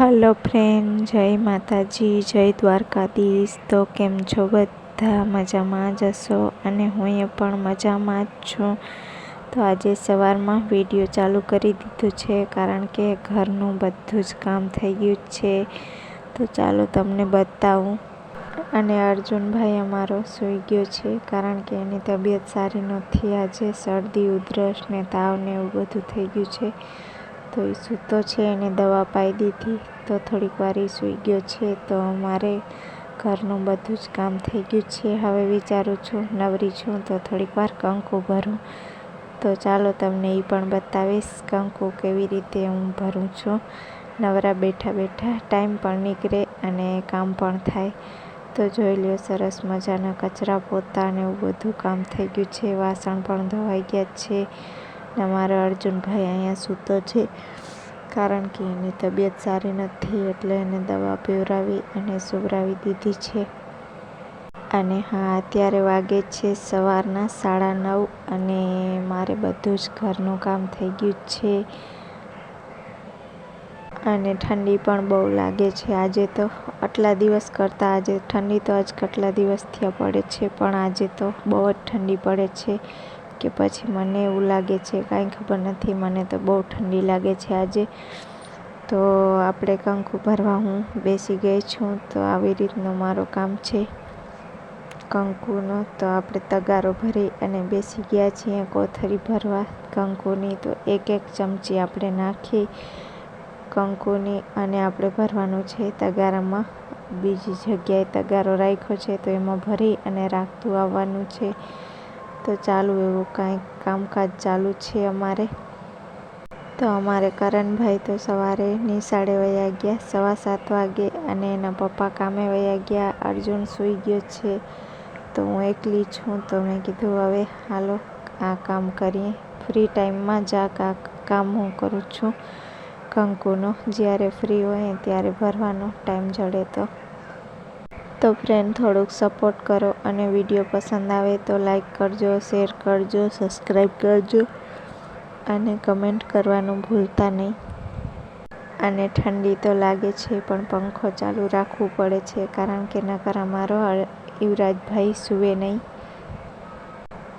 Hello friend, જય માતાજી, જય દ્વારકાધીશ. તો કેમ છો બધા? મજામાં જ હશો? અને હું એ પણ મજામાં જ છું. તો આજે સવારમાં વીડિયો ચાલુ કરી દીધું છે, કારણ કે ઘરનું બધું જ કામ થઈ ગયું છે. તો ચાલો તમને બતાવું. અને અર્જુનભાઈ અમારો સૂઈ ગયો છે, કારણ કે એની તબિયત સારી નથી. આજે શરદી, ઉધરસ ને તાવ ને એવું બધું થઈ ગયું છે. તો એ સૂતો છે એને દવા પાઈ દીધી. તો થોડીક વાર એ સૂઈ ગયો છે, તો મારે ઘરનું બધું જ કામ થઈ ગયું છે. હવે વિચારું છું, નવરી છું, તો થોડીક વાર કંકુ ભરું. તો ચાલો તમને એ પણ બતાવીશ, કંકુ કેવી રીતે હું ભરું છું. નવરા બેઠા બેઠા ટાઈમ પણ નીકળે અને કામ પણ થાય. તો જોઈ લ્યો, સરસ મજાના કચરા પોતા ને એવું બધું કામ થઈ ગયું છે. વાસણ પણ ધોવાઈ ગયા છે. ને અર્જુનભાઈ અહીંયા સૂતો છે, કારણ કે એની તબિયત સારી નથી એટલે એને દવા પીવરાવી અને સુવરાવી દીધી છે. અને હા, અત્યારે વાગે છે સવારના સાડા નવ અને મારે બધું જ ઘરનું કામ થઈ ગયું છે. અને ઠંડી પણ બહુ લાગે છે. આજે તો આટલા દિવસ કરતાં આજે ઠંડી તો આજ કેટલા દિવસથી પડે છે, પણ આજે તો બહુ જ ઠંડી પડે છે. કે પછી મને એવું લાગે છે, કાંઈ ખબર નથી, મને તો બહુ ઠંડી લાગે છે આજે. તો આપણે કંકુ ભરવા હું બેસી ગઈ છું, તો આવી રીતનું મારું કામ છે. કંકુનો તો આપણે તગારો ભરી અને બેસી ગયા છીએ કોથળી ભરવા. કંકુની તો એક એક ચમચી આપણે નાખી. કંકુની અને આપણે ભરવાનું છે તગારામાં. બીજી જગ્યાએ તગારો રાખ્યો છે, તો એમાં ભરી અને રાખતું આવવાનું છે. તો ચાલુ એવું કાંઈક કામકાજ ચાલુ છે અમારે. તો અમારે કરણભાઈ તો સવારે નિશાળે વયા ગયા, સવા સાત વાગે અને એના પપ્પા કામે વયા ગયા. અર્જુન સૂઈ ગયો છે. તો હું એકલી છું. તો મેં કીધું હવે હાલો આ કામ કરીએ. ફ્રી ટાઈમમાં જ આ કામ હું કરું છું કંકુનો. જ્યારે ફ્રી હોય ત્યારે ભરવાનો ટાઈમ જડે તો. તો ફ્રેન્ડ થોડુંક સપોર્ટ કરો અને વીડિયો પસંદ આવે તો લાઈક કરજો શેર કરજો સબસ્ક્રાઈબ કરજો અને કમેન્ટ કરવાનું ભૂલતા નહીં. અને ઠંડી તો લાગે છે, પણ પંખો ચાલુ રાખવું પડે છે, કારણ કે નકર અમારો યુવરાજભાઈ સૂવે નહીં.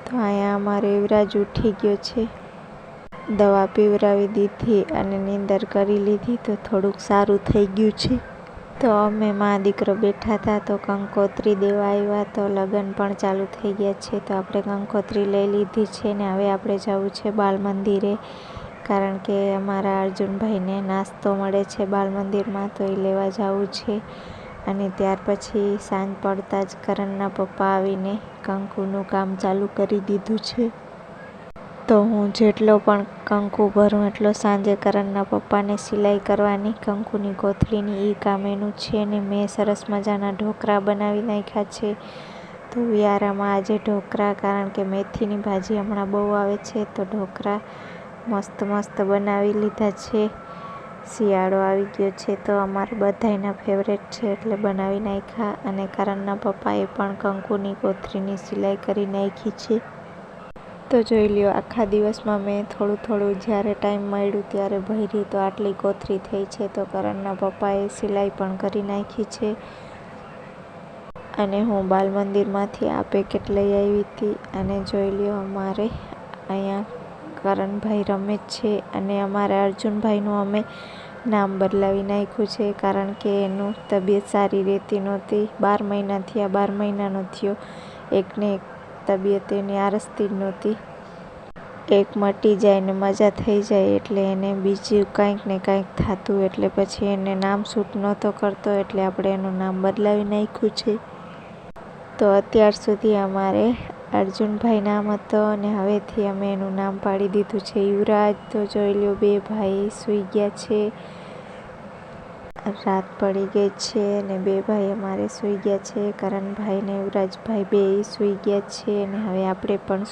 તો અહીંયા અમારો યુવરાજ ઉઠી ગયો છે. દવા પીવરાવી દીધી અને નીંદર કરી લીધી તો થોડુંક સારું થઈ ગયું છે. તો અમે મા દીકરો બેઠા હતા તો કંકોત્રી દેવા આવ્યા તો લગ્ન પણ ચાલુ થઈ ગયા છે તો આપણે કંકોત્રી લઈ લીધી છે ને હવે આપણે જવું છે બાલ મંદિરે. કારણ કે અમારા અર્જુનભાઈને નાસ્તો મળે છે બાલ મંદિરમાં તો એ લેવા જવું છે. અને ત્યાર પછી સાંજ પડતા જ કરણના પપ્પા આવીને કંકુનું કામ ચાલુ કરી દીધું છે. તો હું જેટલો પણ કંકુ ભરું એટલો સાંજે કરણના પપ્પાને સિલાઈ કરવાની, કંકુની કોથળીની એ કામેનું છે ને મેં સરસ મજાના ઢોકળા બનાવી નાખ્યા છે. તો વિયારામાં આજે ઢોકળા કારણ કે મેથીની ભાજી હમણાં બહુ આવે છે, તો ઢોકળા મસ્ત મસ્ત બનાવી લીધા છે. શિયાળો આવી ગયો છે તો અમારા બધાના ફેવરેટ છે એટલે બનાવી નાખ્યા અને કરણના પપ્પાએ પણ કંકુની કોથળીની સિલાઈ કરી નાખી છે. તો જોઈ લ્યો, આખા દિવસમાં મેં થોડું થોડું જ્યારે ટાઈમ મળ્યું ત્યારે ભરી તો આટલી કોથરી થઈ છે તો કરણના પપ્પાએ સિલાઈ પણ કરી નાખી છે. અને હું બાલ મંદિરમાંથી આ પેકેટ લઈ આવી હતી અને જોઈ લ્યો, અમારે અહીંયા કરણભાઈ રમે છે અને અમારા અર્જુનભાઈનું અમે નામ બદલાવી નાખ્યું છે કારણ કે એનું તબિયત સારી રહેતી નહોતી. બાર મહિના થયા બાર મહિનાનો થયો. એકને એક તબિયત એની આરસતી જ નહોતી. એક મટી જાય ને મજા થઈ જાય એટલે એને બીજું કાંઈક ને કાંઈક થતું એટલે પછી એને નામ સૂટ નહોતો કરતો એટલે આપણે એનું નામ બદલાવી નાખ્યું છે. તો અત્યાર સુધી અમારે અર્જુનભાઈ નામ હતો અને હવેથી અમે એનું નામ પાડી દીધું છે. યુવરાજ તો જોઈ લો, બે ભાઈ સૂઈ ગયા છે. રાત પડી ગઈ છે અને બે ભાઈ અમારે સૂઈ ગયા છે કરણભાઈ ને યુવરાજભાઈ બે સૂઈ ગયા છે અને હવે આપણે પણ